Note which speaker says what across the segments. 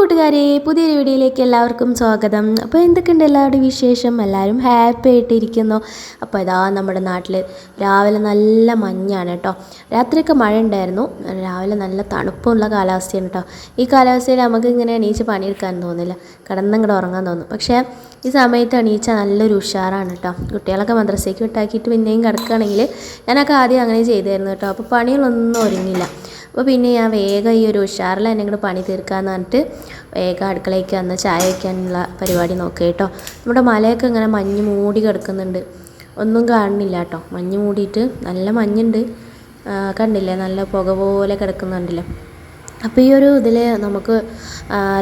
Speaker 1: കൂട്ടുകാരെ പുതിയൊരു വീഡിയോയിലേക്ക് എല്ലാവർക്കും സ്വാഗതം. അപ്പോൾ എന്തൊക്കെയുണ്ട് എല്ലാവരുടെയും വിശേഷം? എല്ലാവരും ഹാപ്പി ആയിട്ടിരിക്കുന്നു. അപ്പോൾ ഇതാ നമ്മുടെ നാട്ടിൽ രാവിലെ നല്ല മഞ്ഞാണ് കേട്ടോ. രാത്രിയൊക്കെ മഴ ഉണ്ടായിരുന്നു. രാവിലെ നല്ല തണുപ്പുള്ള കാലാവസ്ഥയാണ് കേട്ടോ. ഈ കാലാവസ്ഥയിൽ നമുക്ക് ഇങ്ങനെ എണീച്ച് പണിയെടുക്കാൻ തോന്നില്ല. കിടന്നങ്ങോട്ട് ഉറങ്ങാൻ തോന്നും. പക്ഷേ ഈ സമയത്ത് എണീച്ചാൽ നല്ലൊരു ഉഷാറാണ് കേട്ടോ. കുട്ടികളൊക്കെ മദ്രസയ്ക്ക് വിട്ടാക്കിയിട്ട് പിന്നെയും കിടക്കുകയാണെങ്കിൽ ഞാനൊക്കെ ആദ്യം അങ്ങനെ ചെയ്തായിരുന്നു കേട്ടോ. അപ്പോൾ പണികളൊന്നും ഒരുങ്ങില്ല. അപ്പോൾ പിന്നെ ഞാൻ വേഗം ഈ ഒരു ഉഷാറിൽ എന്നെ ഇങ്ങോട്ട് പണി തീർക്കാമെന്ന് പറഞ്ഞിട്ട് വേഗം അടുക്കളയ്ക്ക് വന്ന് ചായ വയ്ക്കാനുള്ള പരിപാടി നോക്കുക കേട്ടോ. നമ്മുടെ മലയൊക്കെ ഇങ്ങനെ മഞ്ഞ് മൂടി കിടക്കുന്നുണ്ട്. ഒന്നും കാണുന്നില്ല കേട്ടോ. മഞ്ഞ് മൂടിയിട്ട് നല്ല മഞ്ഞുണ്ട്. കണ്ടില്ലേ? നല്ല പുക പോലെ കിടക്കുന്നുണ്ടല്ലോ. അപ്പോൾ ഈ ഒരു ഇതിൽ നമുക്ക്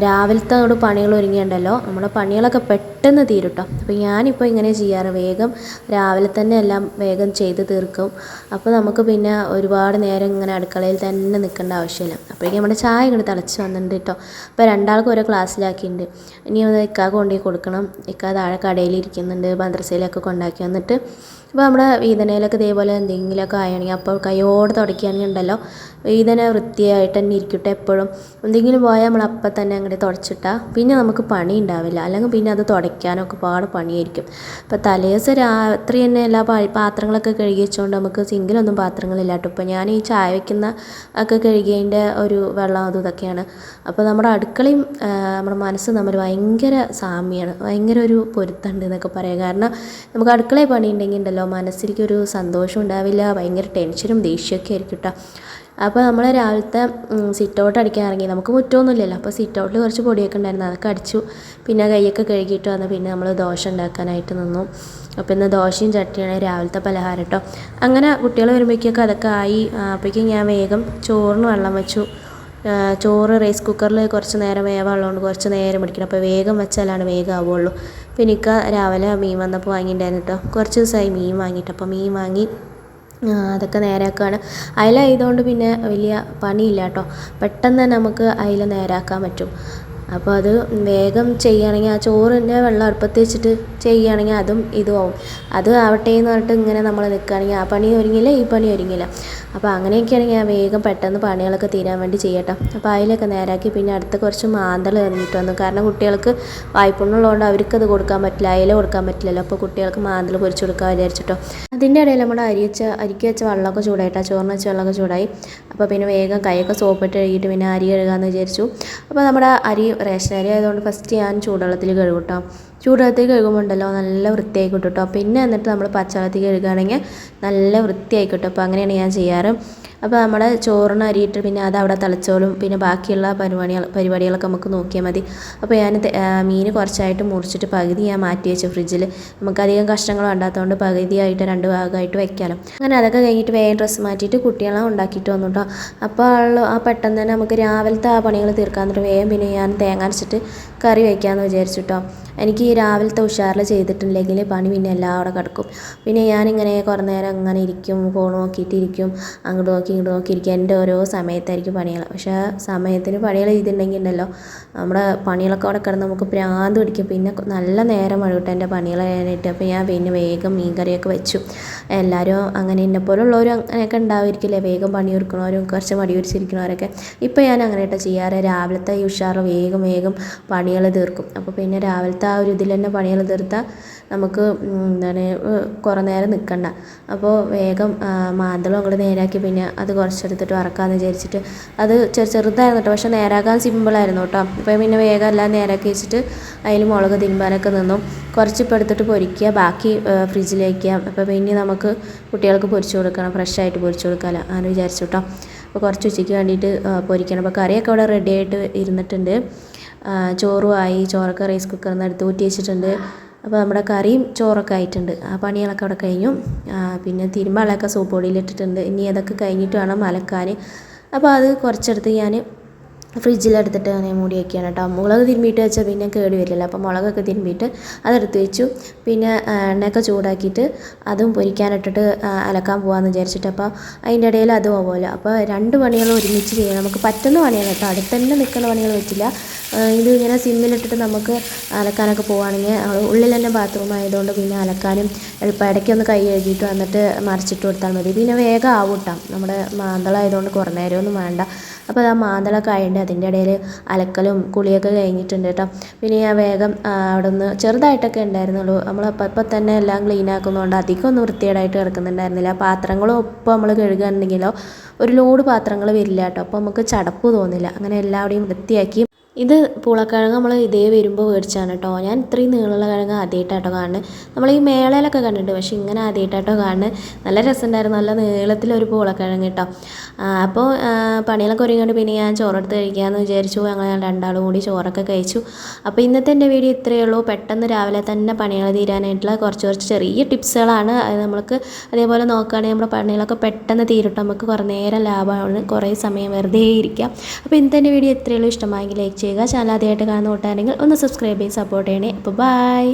Speaker 1: രാവിലത്തെ ഒരു പണികൾ ഒരുങ്ങിയുണ്ടല്ലോ. നമ്മുടെ പണികളൊക്കെ പെട്ടെന്ന് തീരും കേട്ടോ അപ്പോൾ ഞാനിപ്പോൾ ഇങ്ങനെ ചെയ്യാറ്. വേഗം രാവിലെ തന്നെ എല്ലാം വേഗം ചെയ്ത് തീർക്കും. അപ്പോൾ നമുക്ക് പിന്നെ ഒരുപാട് നേരം ഇങ്ങനെ അടുക്കളയിൽ തന്നെ നിൽക്കേണ്ട ആവശ്യമില്ല. അപ്പോഴേക്കും നമ്മുടെ ചായ ഇങ്ങോട്ട് തിളച്ച് വന്നിട്ടുണ്ട് കേട്ടോ അപ്പോൾ രണ്ടാൾക്കും ഓരോ ക്ലാസ്സിലാക്കിയിട്ടുണ്ട്. ഇനി അത് ഇക്കാക്ക് കൊണ്ടുപോയി കൊടുക്കണം. ഇക്ക താഴെ കടയിൽ ഇരിക്കുന്നുണ്ട് മദ്രസയിലൊക്കെ കൊണ്ടാക്കി വന്നിട്ട്. ഇപ്പോൾ നമ്മുടെ വീതനയിലൊക്കെ ഇതേപോലെ എന്തെങ്കിലുമൊക്കെ ആയണെങ്കിൽ അപ്പോൾ കയ്യോട് തുടക്കുകയാണെങ്കിൽ ഉണ്ടല്ലോ വീതന വൃത്തിയായിട്ട് തന്നെ ഇരിക്കട്ടെ എപ്പോഴും എന്തെങ്കിലും പോയാൽ നമ്മൾ അപ്പം തന്നെ അങ്ങോട്ട് തുടച്ചിട്ടാൽ പിന്നെ നമുക്ക് പണി ഉണ്ടാവില്ല അല്ലെങ്കിൽ പിന്നെ അത് തുടയ്ക്കാനൊക്കെ ഒരുപാട് പണിയായിരിക്കും. അപ്പോൾ തലേദിവസം രാത്രി തന്നെ എല്ലാ പാത്രങ്ങളൊക്കെ കഴുകി വെച്ചുകൊണ്ട് നമുക്ക് സിങ്കിലൊന്നും പാത്രങ്ങളില്ല കേട്ടോ. ഇപ്പോൾ ഞാൻ ഈ ചായ വയ്ക്കുന്ന ഒക്കെ കഴുകിയതിന്റെ ഒരു വെള്ളം അതും ഇതൊക്കെയാണ്. അപ്പോൾ നമ്മുടെ അടുക്കളയും നമ്മുടെ മനസ്സും നമ്മൾ ഭയങ്കര സാമ്യമാണ് ഭയങ്കര ഒരു പൊരുത്തമുണ്ട് എന്നൊക്കെ പറയാം. കാരണം നമുക്ക് അടുക്കളയിൽ പണി ഉണ്ടെങ്കിൽ ഉണ്ടല്ലോ മനസ്സിലേക്കൊരു സന്തോഷം ഉണ്ടാവില്ല ഭയങ്കര ടെൻഷനും ദേഷ്യമൊക്കെ ആയിരിക്കും കേട്ടോ. അപ്പോൾ നമ്മൾ രാവിലത്തെ സിറ്റ് ഔട്ട് അടിക്കാൻ ഇറങ്ങി. നമുക്ക് മുറ്റമൊന്നുമില്ലല്ലോ. അപ്പോൾ സിറ്റ് ഔട്ടിൽ കുറച്ച് പൊടിയൊക്കെ ഉണ്ടായിരുന്നു. അതൊക്കെ അടിച്ചു. പിന്നെ കൈയൊക്കെ കഴുകിയിട്ട് വന്ന് പിന്നെ നമ്മൾ ദോശ ഉണ്ടാക്കാനായിട്ട് നിന്നു. അപ്പോൾ ഇന്ന് ദോശയും ചട്ടിയാണ് രാവിലത്തെ പലഹാരം കേട്ടോ അങ്ങനെ കുട്ടികൾ വരുമ്പോഴേക്കൊക്കെ അതൊക്കെ ആയി. അപ്പോഴേക്കും ഞാൻ വേഗം ചോറിന് വെള്ളം വെച്ചു. ചോറ് റൈസ് കുക്കറിൽ കുറച്ച് നേരം വേവുള്ളതുകൊണ്ട് കുറച്ച് നേരം പിടിക്കണം. അപ്പോൾ വേഗം വെച്ചാലാണ് വേഗം ആവുള്ളൂ. പിന്നെ ഇക്ക രാവിലെ മീൻ വന്നപ്പോൾ വാങ്ങിയിട്ടുണ്ടായിരുന്നു കേട്ടോ കുറച്ച് ദിവസമായി മീൻ വാങ്ങിയിട്ട്. അപ്പോൾ മീൻ വാങ്ങി അതൊക്കെ നേരാക്കുകയാണ് അയിലായതുകൊണ്ട് പിന്നെ വലിയ പണിയില്ല കേട്ടോ. പെട്ടെന്ന് തന്നെ നമുക്ക് അയില നേരാക്കാൻ പറ്റും. അപ്പോൾ അത് വേഗം ചെയ്യുകയാണെങ്കിൽ ആ ചോറിന്റെ വെള്ളം അടുപ്പത്ത് വെച്ചിട്ട് ചെയ്യുകയാണെങ്കിൽ അതും ഇതും ആവും അത് ആവട്ടെ എന്ന് പറഞ്ഞിട്ട് ഇങ്ങനെ നമ്മൾ നിൽക്കുകയാണെങ്കിൽ ആ പണി ഒരുങ്ങില്ല ഈ പണി ഒരുങ്ങില്ല. അപ്പോൾ അങ്ങനെയൊക്കെയാണെങ്കിൽ ഞാൻ വേഗം പെട്ടെന്ന് പണികളൊക്കെ തീരാൻ വേണ്ടി ചെയ്യട്ടെ. അപ്പോൾ അതിലൊക്കെ നേരാക്കി പിന്നെ അടുത്ത കുറച്ച് മാന്തൾ എറിഞ്ഞിട്ട് വന്നു. കാരണം കുട്ടികൾക്ക് വായ്പുണ്ണുള്ളതുകൊണ്ട് അവർക്കത് കൊടുക്കാൻ പറ്റില്ല അയില കൊടുക്കാൻ പറ്റില്ലല്ലോ. അപ്പോൾ കുട്ടികൾക്ക് മാന്തൽ പൊരിച്ചു കൊടുക്കാൻ വിചാരിച്ചിട്ടോ. അതിന്റെ ഇടയിൽ നമ്മുടെ അരി അരിക്ക് വെച്ച വെള്ളമൊക്കെ ചൂടായിട്ടാ ചോറിന് വെച്ച വെള്ളമൊക്കെ ചൂടായി. അപ്പോൾ പിന്നെ വേഗം കൈയൊക്കെ സോപ്പിട്ട് കഴുകിയിട്ട് പിന്നെ അരി കഴുകാമെന്ന് വിചാരിച്ചു. അപ്പോൾ നമ്മുടെ അരി റേഷൻ അരി ആയതുകൊണ്ട് ഫസ്റ്റ് ഞാൻ ചൂടുവെള്ളത്തിൽ കഴുകും കേട്ടോ ചൂടുവെള്ളത്തിൽ കഴുകുമ്പോൾ ഉണ്ടല്ലോ നല്ല വൃത്തിയായി കിട്ടും കേട്ടോ പിന്നെ എന്നിട്ട് നമ്മൾ പച്ചവെള്ളത്തിൽ കഴുകുകയാണെങ്കിൽ നല്ല വൃത്തിയായി കിട്ടും അപ്പോൾ അങ്ങനെയാണ് ഞാൻ ചെയ്യാറ്. അപ്പോൾ നമ്മുടെ ചോറിന് അരിയിട്ട് പിന്നെ അത് അവിടെ തളിച്ചോളും. പിന്നെ ബാക്കിയുള്ള പരിപാടികൾ പരിപാടികളൊക്കെ നമുക്ക് നോക്കിയാൽ മതി. അപ്പോൾ ഞാൻ മീൻ കുറച്ചായിട്ട് മുറിച്ചിട്ട് പകുതി ഞാൻ മാറ്റി വെച്ചു ഫ്രിഡ്ജിൽ നമുക്കധികം കഷ്ണങ്ങൾ വേണ്ടാത്തതുകൊണ്ട് പകുതിയായിട്ട് രണ്ട് ഭാഗമായിട്ട് വയ്ക്കാമല്ലോ അങ്ങനെ അതൊക്കെ കഴിഞ്ഞിട്ട് വേഗം ഡ്രസ്സ് മാറ്റിയിട്ട് കുട്ടികളെ ഉണ്ടാക്കിയിട്ട് വന്നു കേട്ടോ അപ്പോൾ ആ പെട്ടെന്ന് തന്നെ നമുക്ക് രാവിലത്തെ ആ പണികൾ തീർക്കാൻ എന്നിട്ട് വേഗം പിന്നെ ഞാൻ തേങ്ങ അരച്ചിട്ട് കറി വയ്ക്കാമെന്ന് വിചാരിച്ചു എനിക്ക് ഈ രാവിലത്തെ ഉഷാറിൽ ചെയ്തിട്ടില്ലെങ്കിൽ പണി പിന്നെ എല്ലാം അവിടെ കിടക്കും. പിന്നെ ഞാനിങ്ങനെ കുറേ നേരം അങ്ങനെ ഇരിക്കും ഫോൺ നോക്കിയിട്ടിരിക്കും അങ്ങോട്ട് നോക്കി ഇങ്ങോട്ട് നോക്കി ഇരിക്കും എന്റെ ഓരോ സമയത്തായിരിക്കും പണികൾ. പക്ഷേ സമയത്തിന് പണികൾ ചെയ്തിട്ടുണ്ടെങ്കിൽ ഉണ്ടല്ലോ നമ്മുടെ പണികളൊക്കെ അവിടെ കിടന്ന് നമുക്ക് പ്രാന്ത് പിടിക്കും. പിന്നെ നല്ല നേരം മഴവിട്ട് എന്റെ പണികൾ കഴിയാനായിട്ട് അപ്പോൾ ഞാൻ പിന്നെ വേഗം മീൻ കറിയൊക്കെ വെച്ചു. എല്ലാവരും അങ്ങനെ എന്നെ പോലുള്ളവരും അങ്ങനെയൊക്കെ ഉണ്ടാവുമായിരിക്കില്ലേ വേഗം പണി ഒരുക്കണവരും കുറച്ച് മടി പിടിച്ചിരിക്കണവരൊക്കെ. ഇപ്പോൾ ഞാൻ അങ്ങനെ കേട്ടോ ചെയ്യാറ്. രാവിലത്തെ ഈ ഉഷാറ് വേഗം വേഗം പണികൾ തീർക്കും. അപ്പോൾ പിന്നെ രാവിലത്തെ ആ ഒരു ഇതിൽ തന്നെ പണികൾ തീർത്താൽ നമുക്ക് എന്താണ് കുറേ നേരം നിൽക്കണ്ട അപ്പോൾ വേഗം മാന്തളം അങ്ങോട്ട് നേരാക്കി. പിന്നെ അത് കുറച്ചെടുത്തിട്ട് വറക്കാമെന്ന് വിചാരിച്ചിട്ട് അത് ചെറു ചെറുതായിരുന്നു കേട്ടോ പക്ഷേ നേരാക്കാൻ സിമ്പിളായിരുന്നു കേട്ടോ അപ്പോൾ പിന്നെ വേഗം എല്ലാം നേരാക്കി വെച്ചിട്ട് അതിൽ മുളക് തിരുമ്പാനൊക്കെ നിന്നു. കുറച്ച് ഇപ്പം എടുത്തിട്ട് പൊരിക്കുക ബാക്കി ഫ്രിഡ്ജിൽ വയ്ക്കുക അപ്പോൾ പിന്നെ നമുക്ക് കുട്ടികൾക്ക് പൊരിച്ചു കൊടുക്കണം. ഫ്രഷായിട്ട് പൊരിച്ചു കൊടുക്കാമല്ലോ അങ്ങനെ വിചാരിച്ചു കേട്ടോ അപ്പോൾ കുറച്ച് ഉച്ചയ്ക്ക് വേണ്ടിയിട്ട് പൊരിക്കണം. അപ്പോൾ കറിയൊക്കെ അവിടെ റെഡി ആയിട്ട് ഇരുന്നിട്ടുണ്ട്. ചോറുമായി ചോറൊക്കെ റൈസ് കുക്കറിൽ നിന്ന് എടുത്ത് ഊറ്റി വെച്ചിട്ടുണ്ട്. അപ്പോൾ നമ്മുടെ കറിയും ചോറൊക്കെ ആയിട്ടുണ്ട്. ആ പണികളൊക്കെ അവിടെ കഴിഞ്ഞു. പിന്നെ തിരുമ്പാളൊക്കെ സോപ്പ് പൊടിയിലിട്ടിട്ടുണ്ട് ഇനി അതൊക്കെ കഴിഞ്ഞിട്ട് വേണം അലക്കാൻ അപ്പോൾ അത് കുറച്ചെടുത്ത് ഞാൻ ഫ്രിഡ്ജിലെടുത്തിട്ട് അങ്ങനെ മൂടി വയ്ക്കുകയാണ് കേട്ടോ. മുളക് തിരുമ്മിയിട്ട് വെച്ചാൽ പിന്നെ കേട് വരില്ല. അപ്പോൾ മുളകൊക്കെ തിരുമ്മിയിട്ട് അതെടുത്ത് വെച്ചു. പിന്നെ എണ്ണയൊക്കെ ചൂടാക്കിയിട്ട് അതും പൊരിക്കാനിട്ടിട്ട് അലക്കാൻ പോകാമെന്ന് വിചാരിച്ചിട്ട്. അപ്പോൾ അതിന്റെ ഇടയിൽ അതും ആവുമല്ലോ. അപ്പോൾ രണ്ട് പണികൾ ഒരുമിച്ച് ചെയ്യാം നമുക്ക് പറ്റുന്ന പണിയാണ് കേട്ടോ. അടുത്ത് തന്നെ നിൽക്കുന്ന പണികൾ പറ്റില്ല ആ, ഇത് ഇങ്ങനെ സിമ്മിലിട്ടിട്ട് നമുക്ക് അലക്കാനൊക്കെ പോവുകയാണെങ്കിൽ ഉള്ളിൽ തന്നെ ബാത്റൂം ആയതുകൊണ്ട് പിന്നെ അലക്കാനും എളുപ്പം. ഇടയ്ക്കൊന്ന് കൈ കഴുകിയിട്ട് വന്നിട്ട് മറിച്ചിട്ട് കൊടുത്താൽ മതി. പിന്നെ വേഗം ആവും കേട്ടോ നമ്മുടെ മാന്തളായതുകൊണ്ട് കുറേ നേരമൊന്നും വേണ്ട. അപ്പോൾ അത് ആ മാന്തളൊക്കെ ആയതുകൊണ്ട് അതിന്റെ ഇടയിൽ അലക്കലും കുളിയൊക്കെ കഴിഞ്ഞിട്ടുണ്ട് കേട്ടോ പിന്നെ ഞാൻ വേഗം അവിടെ നിന്ന് ചെറുതായിട്ടൊക്കെ ഉണ്ടായിരുന്നുള്ളൂ. നമ്മൾ അപ്പം അപ്പം തന്നെ എല്ലാം ക്ലീൻ ആക്കുന്നതുകൊണ്ട് അധികം ഒന്നും വൃത്തികേടായിട്ട് കിടക്കുന്നുണ്ടായിരുന്നില്ല. പാത്രങ്ങളും ഒപ്പം നമ്മൾ കഴുകുകയാണെങ്കിലോ ഒരു ലോഡ് പാത്രങ്ങൾ വരില്ല കേട്ടോ അപ്പോൾ നമുക്ക് ചടപ്പ് തോന്നില്ല. അങ്ങനെ എല്ലാവരുടെയും വൃത്തിയാക്കി ഇത് പൂളക്കിഴങ്ങ് നമ്മൾ ഇതേ വരുമ്പോൾ മേടിച്ചാണ് കേട്ടോ ഞാൻ ഇത്രയും നീളമുള്ള കിഴങ്ങ് ആദ്യമായിട്ടാട്ടോ കാണുന്നത് നമ്മൾ ഈ മേളയിലൊക്കെ കണ്ടിട്ടുണ്ട്. പക്ഷേ ഇങ്ങനെ ആദ്യമായിട്ടാട്ടോ കാണുന്നത് നല്ല രസമുണ്ടായിരുന്നു. നല്ല നീളത്തിലൊരു പൂളക്കിഴങ്ങ് കേട്ടോ അപ്പോൾ പണികളൊക്കെ ഒരുങ്ങിയിട്ട് പിന്നെ ഞാൻ ചോറെടുത്ത് കഴിക്കാമെന്ന് വിചാരിച്ചു. ഞങ്ങൾ രണ്ടാളും കൂടി ചോറൊക്കെ കഴിച്ചു. അപ്പോൾ ഇന്നത്തെ എന്റെ വീഡിയോ ഇത്രയേ ഉള്ളൂ. പെട്ടെന്ന് രാവിലെ തന്നെ പണികൾ തീരാനായിട്ടുള്ള കുറച്ച് കുറച്ച് ചെറിയ ടിപ്സുകളാണ്. അത് നമ്മൾക്ക് അതേപോലെ നോക്കുകയാണെങ്കിൽ നമ്മുടെ പണികളൊക്കെ പെട്ടെന്ന് തീരട്ടോ. നമുക്ക് കുറേ നേരം ലാഭമാണ്. കുറേ സമയം വെറുതെ ഇരിക്കാം. അപ്പോൾ ഇന്നത്തെ എന്റെ വീഡിയോ ഇത്രയേ ഉള്ളൂ. ഇഷ്ടമായെങ്കിൽ ലൈക്ക് ചെയ്യുക. ചാനൽ ആദ്യമായിട്ട് കാണുന്ന കൂട്ടാണെങ്കിൽ ഒന്ന് സബ്സ്ക്രൈബ് ചെയ്ത് സപ്പോർട്ട് ചെയ്യണേ. അപ്പോൾ ബൈ